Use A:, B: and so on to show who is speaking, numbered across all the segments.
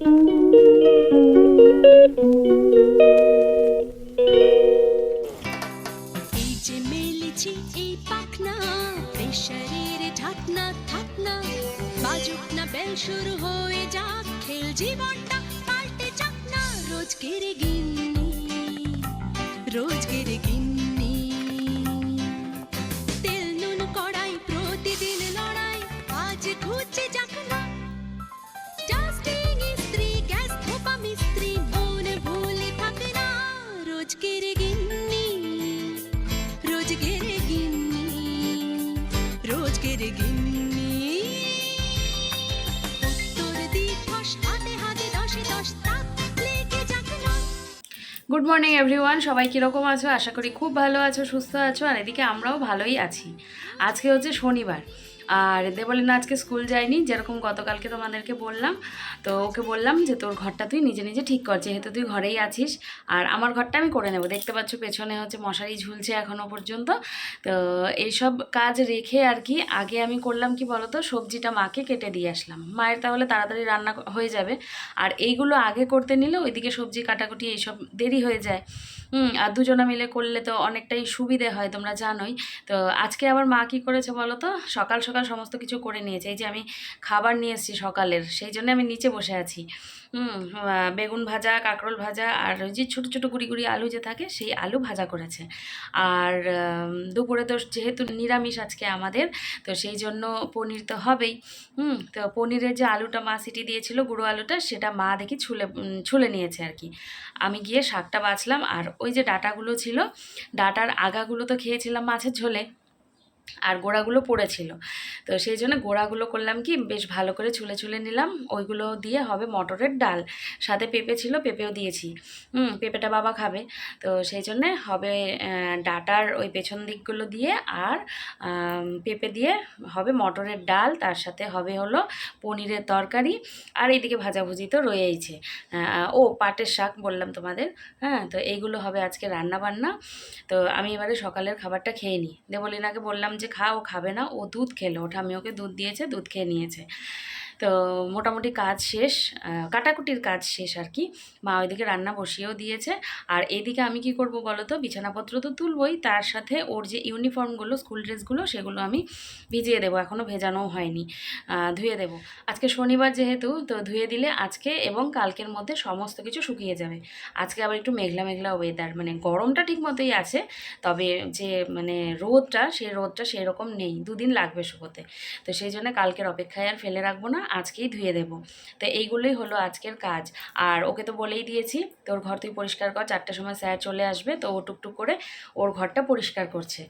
A: এই যে মেলেছি এই পাখনা প্রেশারের ঢাকনা বাজুক না বেল শুরু হয়ে যাক, খেল জীবনটা
B: গুড মর্নিং এভরিওয়ান সবাই কীরকম আছো? আশা করি খুব ভালো আছো, সুস্থ আছো, আর এদিকে আমরাও ভালোই আছি। আজকে হচ্ছে শনিবার। আর দেবলিনা আজকে স্কুল যায়নি যেরকম গতকালকে তোমাদেরকে বললাম, তো ওকে বললাম যে, তোর ঘরটা তুই নিজে নিজে ঠিক কর, যেহেতু তুই ঘরেই আছিস। আর আমার ঘরটা আমি করে নেব। দেখতে পাচ্ছ পেছনে হচ্ছে মশারি ঝুলছে এখনও পর্যন্ত। তো এইসব কাজ রেখে আর কি আগে আমি করলাম কি বলতো, সবজিটা মাকে কেটে দিয়ে আসলাম। মায়ের তাহলে তাড়াতাড়ি রান্না হয়ে যাবে। আর এইগুলো আগে করতে নিলে ওইদিকে সবজি কাটাকুটি এইসব দেরি হয়ে যায়। হুম, আর দুজনে মিলে করলে তো অনেকটাই সুবিধে হয়, তোমরা জানোই। তো আজকে আবার মা কী করেছে বলো তো সকাল সকাল সমস্ত কিছু করে নিয়েছে। এই যে আমি খাবার নিয়ে এসেছি সকালের, সেই জন্য আমি নিচে বসে আছি। বেগুন ভাজা, কাঁকরোল ভাজা আর ওই যে ছোটো ছোটো গুড়ি গুড়ি আলু যে থাকে সেই আলু ভাজা করেছে। আর দুপুরে তো যেহেতু নিরামিষ আজকে আমাদের, তো সেই জন্য পনির তো হবেই। হুম, তো পনিরের যে আলুটা মা সিটি দিয়েছিল, গুঁড়ো আলুটা, সেটা মা দেখি ছুলে ছুলে নিয়েছে আর কি। আমি গিয়ে শাকটা বাছলাম আর ওই যে ডাটাগুলো ছিল, ডাটার আগাগুলো তো খেয়েছিলাম মাছের ঝোলে, আর গোড়াগুলো পড়েছিল। তো সেই জন্য গোড়াগুলো করলাম কি, বেশ ভালো করে ছুলে ছুলে নিলাম। ওইগুলো দিয়ে হবে মটরের ডাল। সাথে পেঁপে ছিল, পেঁপেও দিয়েছি। হুম, পেঁপেটা বাবা খাবে। তো সেই জন্যে হবে ডাটার ওই পেছন দিকগুলো দিয়ে আর পেঁপে দিয়ে হবে মটরের ডাল। তার সাথে হবে হলো পনিরের তরকারি। আর এইদিকে ভাজাভুজি তো রয়েইছে। ও পাটের শাক বললাম তোমাদের। হ্যাঁ তো এইগুলো হবে আজকে রান্না বান্না তো আমি এবারে সকালের খাবারটা খেয়ে নিই। দেবলিনাকে বললাম যে খা ও খাবে না। ও দুধ খেলো ওটা আমি ওকে দুধ দিয়েছে দুধ খেয়ে নিয়েছে। তো মোটামুটি কাজ শেষ কাটাকুটির কাজ শেষ আর কি। মা ওইদিকে রান্না বসিয়েও দিয়েছে। আর এদিকে আমি কি করব বলো তো? বিছানাপত্র তো তুলবই। তার সাথে ওর যে ইউনিফর্মগুলো, স্কুল ড্রেসগুলো, সেগুলো আমি ভিজিয়ে দেবো। এখনও ভেজানোও হয়নি। ধুয়ে দেবো। আজকে শনিবার যেহেতু, তো ধুয়ে দিলে আজকে এবং কালকের মধ্যে সমস্ত কিছু শুকিয়ে যাবে। আজকে আবার একটু মেঘলা মেঘলা ওয়েদার মানে গরমটা ঠিক মতোই আছে, তবে যে মানে রোদটা, সেই রোদটা সেই রকম নেই। দুদিন লাগবে শুকোতে। তো সেই জন্য কালকের অপেক্ষায় আর ফেলে রাখব না। আজকেই ধুয়ে দেবো। তো এইগুলোই হলো আজকের কাজ। আর ওকে তো বলেই দিয়েছি, তোর ঘর তুই পরিষ্কার কর, চারটের সময় স্যার চলে আসবে, তো ও টুকটুক করে ওর ঘরটা পরিষ্কার করছে।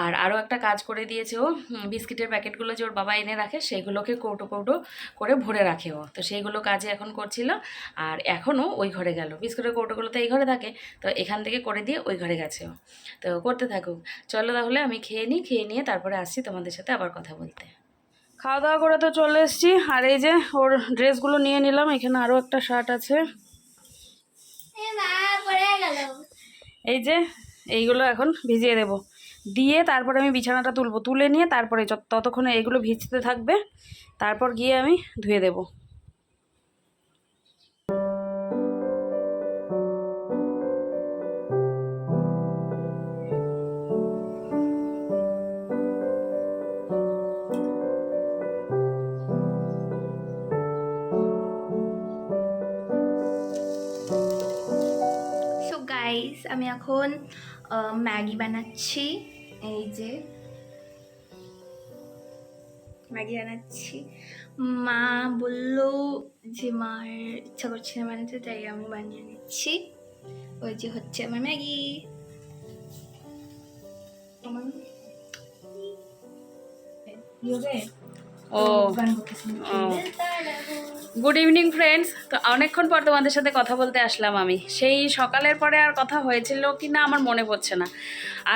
B: আর আরও একটা কাজ করে দিয়েছে ও বিস্কিটের প্যাকেটগুলো যে ওর বাবা এনে রাখে, সেগুলোকে কৌটো কৌটো করে ভরে রাখে ও। তো সেইগুলো কাজে এখন করছিল, আর এখনও ওই ঘরে গেল। বিস্কুটের কৌটোগুলো তো এই ঘরে থাকে, তো এখান থেকে করে দিয়ে ওই ঘরে গেছে ও। তো করতে থাকুক। চলো তাহলে আমি খেয়ে নিই, খেয়ে নিয়ে তারপরে আসছি তোমাদের সাথে আবার কথা বলতে। খাওয়া দাওয়া করে তো চলে এসেছি। আর এই যে ওর ড্রেসগুলো নিয়ে নিলাম এখানে আরও একটা শার্ট আছে। এই যে এইগুলো এখন ভিজিয়ে দেব। দিয়ে তারপরে আমি বিছানাটা তুলবো। তুলে নিয়ে তারপরে ততক্ষণে এগুলো ভিজতে থাকবে তারপর গিয়ে আমি ধুয়ে দেবো।
C: আমি এখন ম্যাগি বানাচ্ছি। এই যে ম্যাগি বানাচ্ছি। মা বলল যে মার ইচ্ছা করছে না বানাতে তাই আমি বানিয়ে নিচ্ছি। ওই যে হচ্ছে আমার ম্যাগি।
B: ও গুড ইভিনিং ফ্রেন্ডস তো অনেকক্ষণ পর তোমাদের সাথে কথা বলতে আসলাম আমি। সেই সকালের পরে আর কথা হয়েছিল কি না আমার মনে পড়ছে না।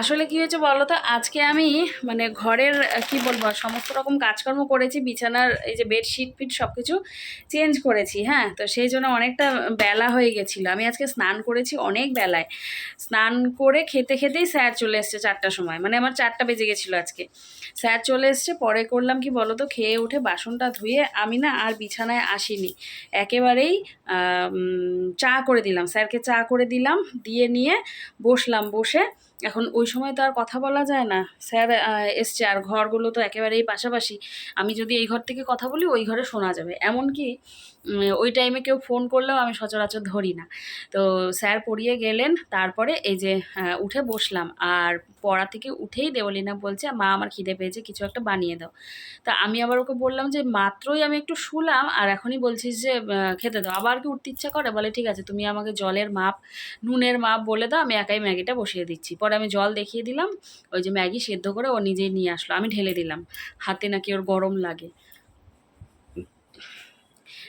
B: আসলে কি হয়েছে বলো তো? আজকে আমি মানে ঘরের, কি বলব, সমস্ত রকম কাজকর্ম করেছি, বিছানার এই যে বেডশিট ফিট সব কিছু চেঞ্জ করেছি হ্যাঁ? তো সেই জন্য অনেকটা বেলা হয়ে গেছিল। আমি আজকে স্নান করেছি অনেক বেলায়। স্নান করে খেতে খেতেই স্যার চলে এসছে চারটার সময়। মানে আমার চারটা বেজে গেছিল আজকে। স্যার চলে এসছে, পরে করলাম কি বলো তো, খেয়ে উঠে বাসনটা ধুয়ে আমি না আর বিছানায় আসিনি। একেবারেই চা করে দিলাম। স্যারকে চা করে দিলাম, দিয়ে নিয়ে বসলাম। বসে এখন ওই সময় তো আর কথা বলা যায় না। স্যার এসছে আর ঘরগুলো তো একেবারেই পাশাপাশি। আমি যদি এই ঘর থেকে কথা বলি, ওই ঘরে শোনা যাবে। এমনকি ওই টাইমে কেউ ফোন করলেও আমি সচরাচর ধরি না। তো স্যার পড়িয়ে গেলেন, তারপরে এই যে উঠে বসলাম। আর পড়া থেকে উঠেই দেবলীনা বলছে, মা, আমার খিদে পেয়েছে, কিছু একটা বানিয়ে দাও। তা আমি আবার ওকে বললাম যে, মাত্রই আমি একটু শুলাম আর এখনই বলছিস যে খেতে দাও। আবার কি উঠতে ইচ্ছা করে? বলে, ঠিক আছে, তুমি আমাকে জলের মাপ, নুনের মাপ বলে দাও, আমি একাই ম্যাগিটা বসিয়ে দিচ্ছি। পরে আমি জল দেখিয়ে দিলাম, ওই যে ম্যাগি সেদ্ধ করে ও নিজেই নিয়ে আসলো। আমি ঢেলে দিলাম, হাতে নাকি ওর গরম লাগে।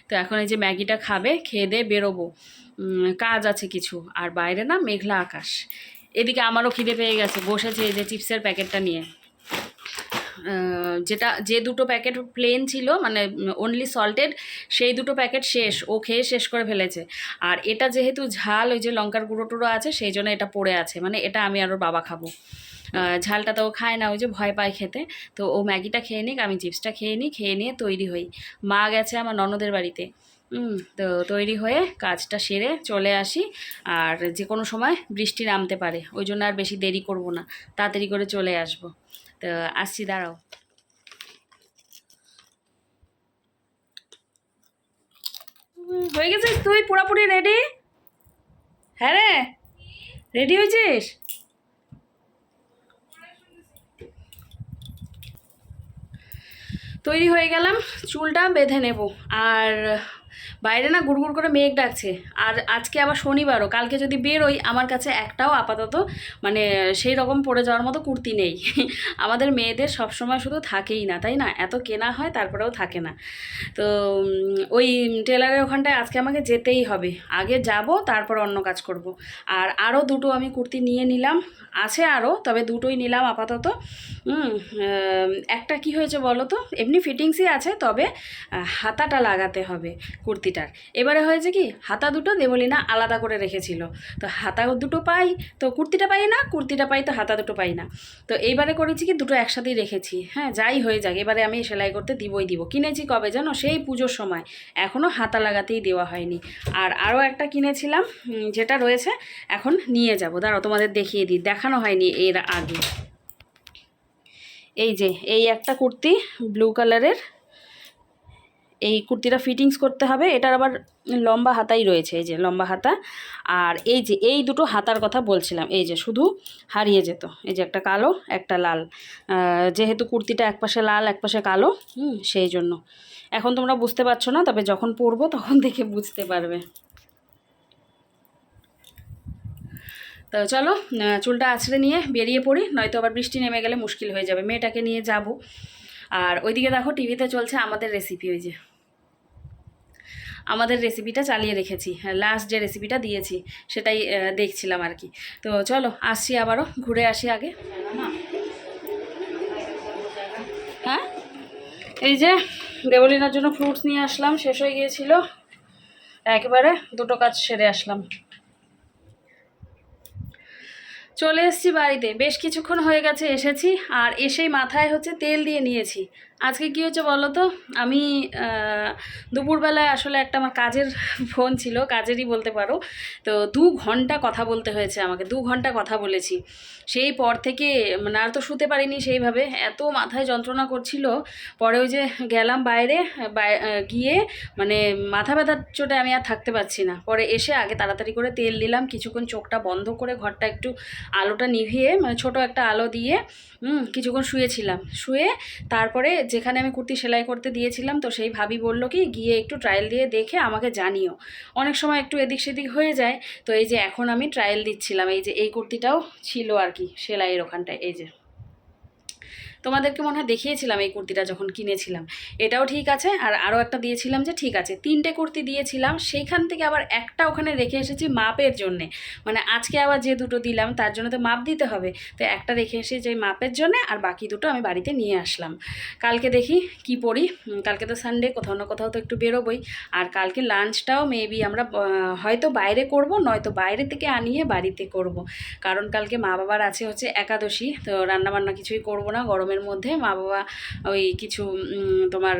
B: তো এখন এই যে ম্যাগিটা খাবে, খেয়ে দিয়ে বেরোবো। কাজ আছে কিছু, আর বাইরে না মেঘলা আকাশ। এদিকে আমারও খিদে পেয়ে গেছে, বসেছে এই যে চিপসের প্যাকেটটা নিয়ে। যেটা, যে দুটো প্যাকেট প্লেন ছিল মানে অনলি সল্টেড সেই দুটো প্যাকেট শেষ, ও খেয়ে শেষ করে ফেলেছে। আর এটা যেহেতু ঝাল, ওই যে লঙ্কার গুঁড়ো টুড়ো আছে, সেই জন্য এটা পড়ে আছে মানে এটা আমি আর ওর বাবা খাব। ঝালটা তো খায় না, ওই যে ভয় পায় খেতে। তো ও ম্যাগিটা খেয়ে নিক, আমি চিপসটা খেয়ে নিই, খেয়ে নিয়ে তৈরি হই। মা গেছে আমার ননদের বাড়িতে। তো তৈরি হয়ে কাজটা সেরে চলে আসি। আর যে কোনো সময় বৃষ্টি নামতে পারে, ওই জন্য আর বেশি দেরি করব না, তাড়াতাড়ি করে চলে আসব। তো আসছি, দাঁড়াও। হয়ে গেছিস তুই? পুরোপুরি রেডি হ্যাঁ রে রেডি হয়েছিস? তৈরি হয়ে গেলাম, চুলটা বেঁধে নেব। আর বাইরে না গুড়গুড় করে মেঘ ডাকছে। আর আজকে আবার শনিবারও, কালকে যদি বেরোই, আমার কাছে একটাও আপাতত মানে সেই রকম পরে যাওয়ার মতো কুর্তি নেই। আমাদের মেয়েদের সবসময় শুধু থাকেই না, তাই না? এত কেনা হয়, তারপরেও থাকে না। তো ওই টেলারের ওখানটায় আজকে আমাকে যেতেই হবে। আগে যাব, তারপর অন্য কাজ করব। আর আরও দুটো আমি কুর্তি নিয়ে নিলাম। আছে আরও, তবে দুটোই নিলাম আপাতত। একটা কি হয়েছে বলো তো? এমনি ফিটিংসই আছে, তবে হাতাটা লাগাতে হবে কুর্তিটার। এবারে হয়েছে কি, হাতা দুটো দেবলিনা আলাদা করে রেখেছিল। তো হাতা দুটো পাই, তো কুর্তিটা পাই না, কুর্তিটা পাই, তো হাতা দুটো পাই না। তো এইবারে করেছি কি, দুটো একসাথেই রেখেছি। হ্যাঁ যাই হয়ে যাক, এবারে আমি সেলাই করতে দিবই দিব। কিনেছি কবে জানো? সেই পুজোর সময়। এখনও হাতা লাগাতেই দেওয়া হয়নি। আর আরও একটা কিনেছিলাম যেটা রয়েছে, এখন নিয়ে যাব। দাঁড়াও, তোমাদের দেখিয়ে দিই। দেখানো হয়নি এর আগে। এই যে, এই একটা কুর্তি ব্লু কালারের এই কুর্তিটা ফিটিংস করতে হবে। এটার আবার লম্বা হাতাই রয়েছে, এই যে লম্বা হাতা। আর এই যে, এই দুটো হাতার কথা বলছিলাম। এই যে, শুধু হারিয়ে যেত। এই যে, একটা কালো, একটা লাল। যেহেতু কুর্তিটা একপাশে লাল, একপাশে কালো, হুম, সেই জন্য। এখন তোমরা বুঝতে পারছ না, তবে যখন পরবো তখন দেখে বুঝতে পারবে। তো চলো চুলটা আছড়ে নিয়ে বেরিয়ে পড়ি, নয়তো আবার বৃষ্টি নেমে গেলে মুশকিল হয়ে যাবে। মেয়েটাকে নিয়ে যাব। আর ওইদিকে দেখো, টিভিতে চলছে আমাদের রেসিপি ওই যে আমাদের রেসিপিটা চালিয়ে রেখেছি। লাস্ট যে রেসিপিটা দিয়েছি, সেটাই দেখছিলাম আর কি। তো চলো, আসছি আবারও, ঘুরে আসি আগে। হ্যাঁ? এই যে দেবলিনার জন্য ফ্রুটস নিয়ে আসলাম, শেষ হয়ে গিয়েছিল। একেবারে দুটো কাজ সেরে আসলাম। চলে এসেছি বাড়িতে। বেশ কিছুক্ষণ হয়ে গেছে, এসেছি। আর এসেই মাথায় হচ্ছে তেল দিয়ে নিয়েছি। আজকে কী হচ্ছে বলো তো? আমি দুপুরবেলায় আসলে একটা আমার কাজের ফোন ছিল, কাজেরই বলতে পারো। তো দু ঘণ্টা কথা বলতে হয়েছে আমাকে, দু ঘণ্টা কথা বলেছি। সেই পর থেকে মানে আর তো শুতে পারিনি সেইভাবে, এত মাথায় যন্ত্রণা করছিল। পরে ওই যে গেলাম বাইরে গিয়ে মানে মাথা ব্যথার চোটে আমি আর থাকতে পারছি না। পরে এসে আগে তাড়াতাড়ি করে তেল দিলাম কিছুক্ষণ চোখটা বন্ধ করে ঘরটা একটু আলোটা নিভিয়ে মানে ছোট একটা আলো দিয়ে কিছুক্ষণ শুয়েছিলাম। শুয়ে তারপরে যেখানে আমি কুর্তি সেলাই করতে দিয়েছিলাম, তো সেই ভাবি বলল কি, গিয়ে একটু ট্রায়াল দিয়ে দেখে আমাকে জানিও। অনেক সময় একটু এদিক সেদিক হয়ে যায়, তো এই যে এখন আমি ট্রায়াল দিচ্ছিলাম, এই যে এই কুর্তিটাও ছিল আর কি, সেলাইয়ের ওখানটায়, এই যে। তোমাদেরকে মনে হয় দেখিয়েছিলাম এই কুর্তিটা যখন কিনেছিলাম। এটাও ঠিক আছে, আর আরও একটা দিয়েছিলাম যে ঠিক আছে, তিনটে কুর্তি দিয়েছিলাম, সেইখান থেকে আবার একটা ওখানে রেখে এসেছি মাপের জন্যে। মানে আজকে আবার যে দুটো দিলাম, তার জন্য তো মাপ দিতে হবে। তো একটা রেখে এসেছি ওই মাপের জন্যে, আর বাকি দুটো আমি বাড়িতে নিয়ে আসলাম। কালকে দেখি কি পড়ি কালকে তো সানডে কোথাও না কোথাও তো একটু বেরোবই। আর কালকে লাঞ্চটাও মেবি আমরা হয়তো বাইরে করব, নয়তো বাইরে থেকে আনিয়ে বাড়িতে করব। কারণ কালকে মা বাবার আছে হচ্ছে একাদশী, তো রান্নাবান্না কিছুই করব না গরমের গরমের মধ্যে মা বাবা ওই কিছু তোমার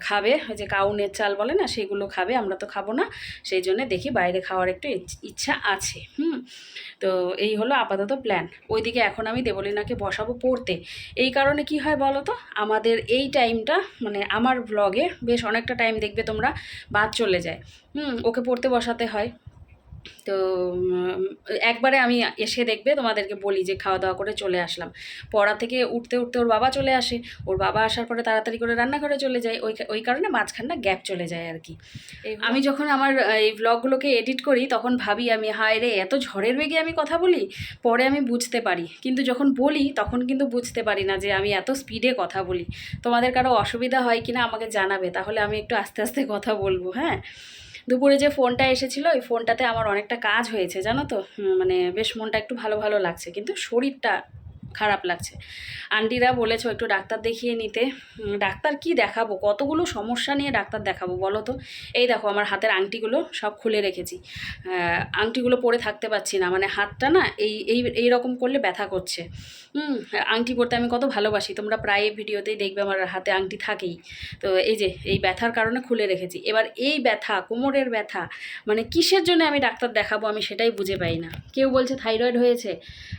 B: খাবে, ওই যে কাউনের চাল বলে না, সেগুলো খাবে, আমরা তো খাব না। সেই জন্য দেখি বাইরে খাওয়ার একটু ইচ- ইচ্ছা আছে, হুম। তো এই হলো আপাতত প্ল্যান ওইদিকে এখন আমি দেবলীনাকে বসাবো পড়তে। এই কারণে কি হয় বলো তো? আমাদের এই টাইমটা মানে আমার ব্লগে বেশ অনেকটা টাইম দেখবে তোমরা, বাদ চলে যায়। হুম, ওকে পড়তে বসাতে হয়। তো একবারে আমি এসে দেখবে তোমাদেরকে বলি যে খাওয়া দাওয়া করে চলে আসলাম। পড়া থেকে উঠতে উঠতে ওর বাবা চলে আসে। ওর বাবা আসার পরে তাড়াতাড়ি করে রান্নাঘরে চলে যায়। ওই ওই কারণে মাঝখানটা গ্যাপ চলে যায় আর কি। আমি যখন আমার এই ব্লগগুলোকে এডিট করি তখন ভাবি আমি হায় রে এত ঝড়ের বেগে আমি কথা বলি? পরে আমি বুঝতে পারি। কিন্তু যখন বলি তখন কিন্তু বুঝতে পারি না যে আমি এত স্পিডে কথা বলি। তোমাদের কারও অসুবিধা হয় কিনা আমাকে জানাবে তাহলে আমি একটু আস্তে আস্তে কথা বলব হ্যাঁ? দুপুরে যে ফোনটা এসেছিল, ওই ফোনটাতে আমার অনেকটা কাজ হয়েছে, জানো তো? মানে বেশ মনটা একটু ভালো ভালো লাগছে, কিন্তু শরীরটা খারাপ লাগছে। আন্টিরা বলেছ একটু ডাক্তার দেখিয়ে নিতে। ডাক্তার কি দেখাবো? কতগুলো সমস্যা নিয়ে ডাক্তার দেখাবো বলো তো? এই দেখো আমার হাতের আংটিগুলো সব খুলে রেখেছি। আংটিগুলো পরে থাকতে পারছি না। মানে হাতটা না এই এই এই রকম করলে ব্যথা করছে। হুম আংটি পরতে আমি কত ভালোবাসি। তোমরা প্রায় ভিডিওতেই দেখবে আমার হাতে আংটি থাকেই। তো এই যে, এই ব্যথার কারণে খুলে রেখেছি। এবার এই ব্যথা, কোমরের ব্যথা মানে কিসের জন্য আমি ডাক্তার দেখাবো আমি সেটাই বুঝে পাই না। কেউ বলছে থাইরয়েড হয়েছে।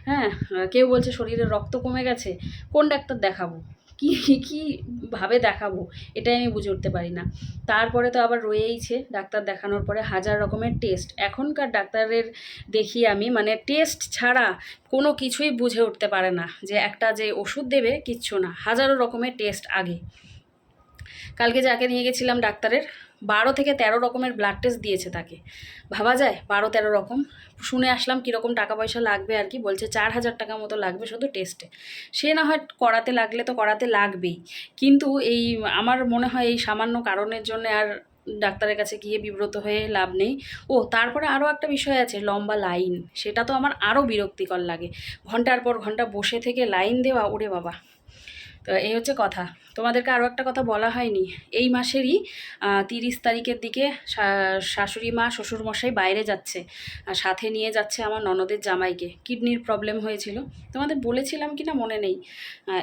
B: হ্যাঁ কেউ বলছে শরীরে রক্ত কমে গেছে, কোন ডাক্তার দেখাবো? কি কি ভাবে দেখাবো? এটাই আমি বুঝে উঠতে পারি না। তারপরে তো আবার রয়েইছে ডাক্তার দেখানোর পরে হাজার রকমের টেস্ট এখনকার ডাক্তারের দেখি আমি মানে টেস্ট ছাড়া কোনো কিছুই বুঝে উঠতে পারে না যে একটা যে ওষুধ দেবে কিচ্ছু না, হাজারো রকমের টেস্ট আগে। কালকে যাকে নিয়ে গেছিলাম ডাক্তারের বারো থেকে তেরো রকমের ব্লাড টেস্ট দিয়েছে তাকে। ভাবা যায় বারো তেরো রকম। শুনে আসলাম কীরকম টাকা পয়সা লাগবে আর কি। বলছে চার হাজার টাকা মতো লাগবে শুধু টেস্টে সে না হয় করাতে লাগলে তো করাতে লাগবেই। কিন্তু এই আমার মনে হয় এই সামান্য কারণের জন্য আর ডাক্তারের কাছে গিয়ে বিব্রত হয়ে লাভ নেই। ও, তারপরে আরও একটা বিষয় আছে, লম্বা লাইন সেটা তো আমার আরও বিরক্তিকর লাগে। ঘণ্টার পর ঘণ্টা বসে থেকে লাইন দেওয়া, ওরে বাবা। তো এই হচ্ছে কথা। তোমাদেরকে আরও একটা কথা বলা হয়নি। এই মাসেরই তিরিশ তারিখের দিকে শাশুড়ি মা শ্বশুরমশাই বাইরে যাচ্ছে। আর সাথে নিয়ে যাচ্ছে আমার ননদের জামাইকে। কিডনির প্রবলেম হয়েছিল। তোমাদের বলেছিলাম কি না মনে নেই।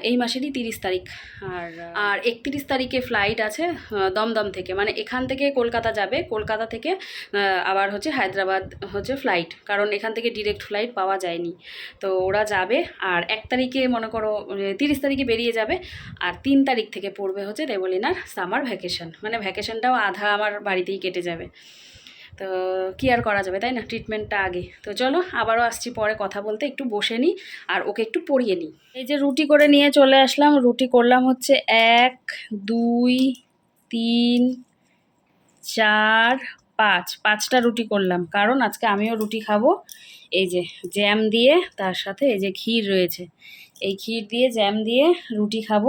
B: এই মাসেরই তিরিশ তারিখ। আর আর একত্রিশ তারিখে ফ্লাইট আছে দমদম থেকে। মানে এখান থেকে কলকাতা যাবে। কলকাতা থেকে আবার হচ্ছে হায়দ্রাবাদ হচ্ছে ফ্লাইট কারণ এখান থেকে ডিরেক্ট ফ্লাইট পাওয়া যায়নি। তো ওরা যাবে। আর এক তারিখে মনে করো তিরিশ তারিখে বেরিয়ে যাবে। আর তিন তারিখ থেকে পড়বে হচ্ছে রেবলিনার সামার ভ্যাকেশন মানে ভ্যাকেশনটাও আধা আমার বাড়িতেই কেটে যাবে। তো কি আর করা যাবে, তাই না? ট্রিটমেন্টটা আগে। তো চলো, আবারও আসছি পরে কথা বলতে, একটু বসে নিই আর ওকে একটু পড়িয়ে নিই। এই যে রুটি করে নিয়ে চলে আসলাম, রুটি করলাম হচ্ছে এক, দুই, তিন, চার পাঁচ, পাঁচটা রুটি করলাম। কারণ আজকে আমিও রুটি খাব। এই যে জ্যাম দিয়ে তার সাথে এই যে ক্ষীর রয়েছে। এই ক্ষীর দিয়ে জ্যাম দিয়ে রুটি খাব।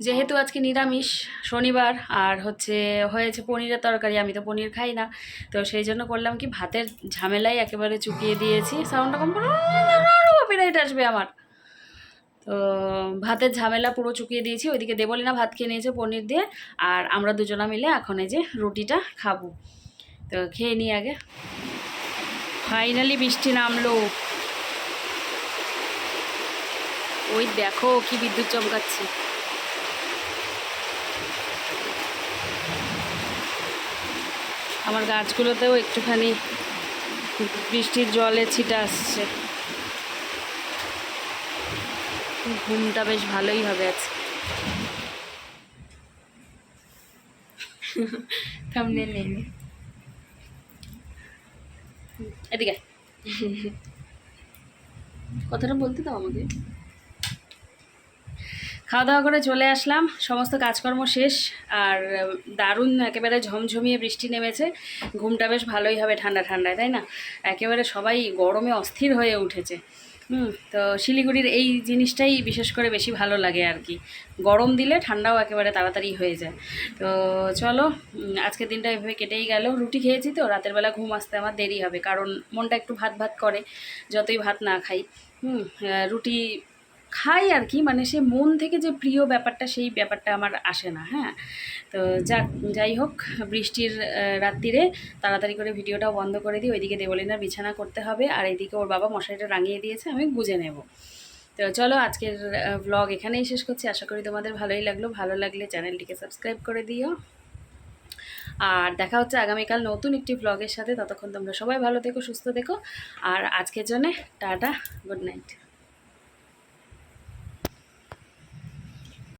B: যেহেতু আজকে নিরামিষ, শনিবার আর হচ্ছে হয়েছে পনিরের তরকারি, আমি তো পনির খাই না। তো সেই জন্য করলাম কি ভাতের ঝামেলাই একেবারে চুকিয়ে দিয়েছি। সাউন্ডটা কম কপিরাইট আসবে আমার। তো ভাতের ঝামেলা পুরো চুকিয়ে দিয়েছি। ওইদিকে দেবলিনা ভাত খেয়ে নিয়েছে পনির দিয়ে। আর আমরা দুজনা মিলে এখন এই যে রুটিটা খাব। তো খেয়ে নিই আগে। ফাইনালি বৃষ্টি নামলো। ওই দেখো কি বিদ্যুৎ চমকাচ্ছে। আমার গাছগুলোতেও একটুখানি বৃষ্টির জলে ছিটা আসছে। ঘুমটা বেশ ভালোই হবে আজকে।
C: থামনেল নেই।
B: এদিকে। কথাটা বলতে দাও আমাকে। খাওয়া দাওয়া করে চলে আসলাম, সমস্ত কাজকর্ম শেষ, আর দারুণ একেবারে ঝমঝমিয়ে বৃষ্টি নেমেছে, ঘুমটা বেশ ভালোই হবে ঠান্ডা ঠান্ডায়, তাই না? একেবারে সবাই গরমে অস্থির হয়ে উঠেছে। হুম, তো শিলিগুড়ির এই জিনিসটাই বিশেষ করে বেশি ভালো লাগে আর কি। গরম দিলে ঠান্ডাও একেবারে তাড়াতাড়ি হয়ে যায়। তো চলো আজকে আজকের দিনটা এভাবে কেটেই গেল। রুটি খেয়েছি তো, রাতের বেলা ঘুম আসতে আমার দেরি হবে, কারণ মনটা একটু ভাত ভাত করে, যতই ভাত না খাই। হুম রুটি খাই আর কি মানে সে মন থেকে যে প্রিয় ব্যাপারটা, সেই ব্যাপারটা আমার আসে না হ্যাঁ। তো যাক, যাই হোক, বৃষ্টির রাত্রিরে তাড়াতাড়ি করে ভিডিওটাও বন্ধ করে দিই। ওইদিকে দেবলিনার বিছানা করতে হবে আর এইদিকে ওর বাবা মশারিটা রাঙিয়ে দিয়েছে, আমি বুঝে নেব। তো চলো আজকের ব্লগ এখানেই শেষ করছি। আশা করি তোমাদের ভালোই লাগল। ভালো লাগলে চ্যানেলটিকে সাবস্ক্রাইব করে দিও। আর দেখা হচ্ছে আগামীকাল নতুন একটি ব্লগের সাথে। ততক্ষণ তোমরা সবাই ভালো থেকো, সুস্থ থেকো। আর আজকের জন্যে টাটা গুড নাইট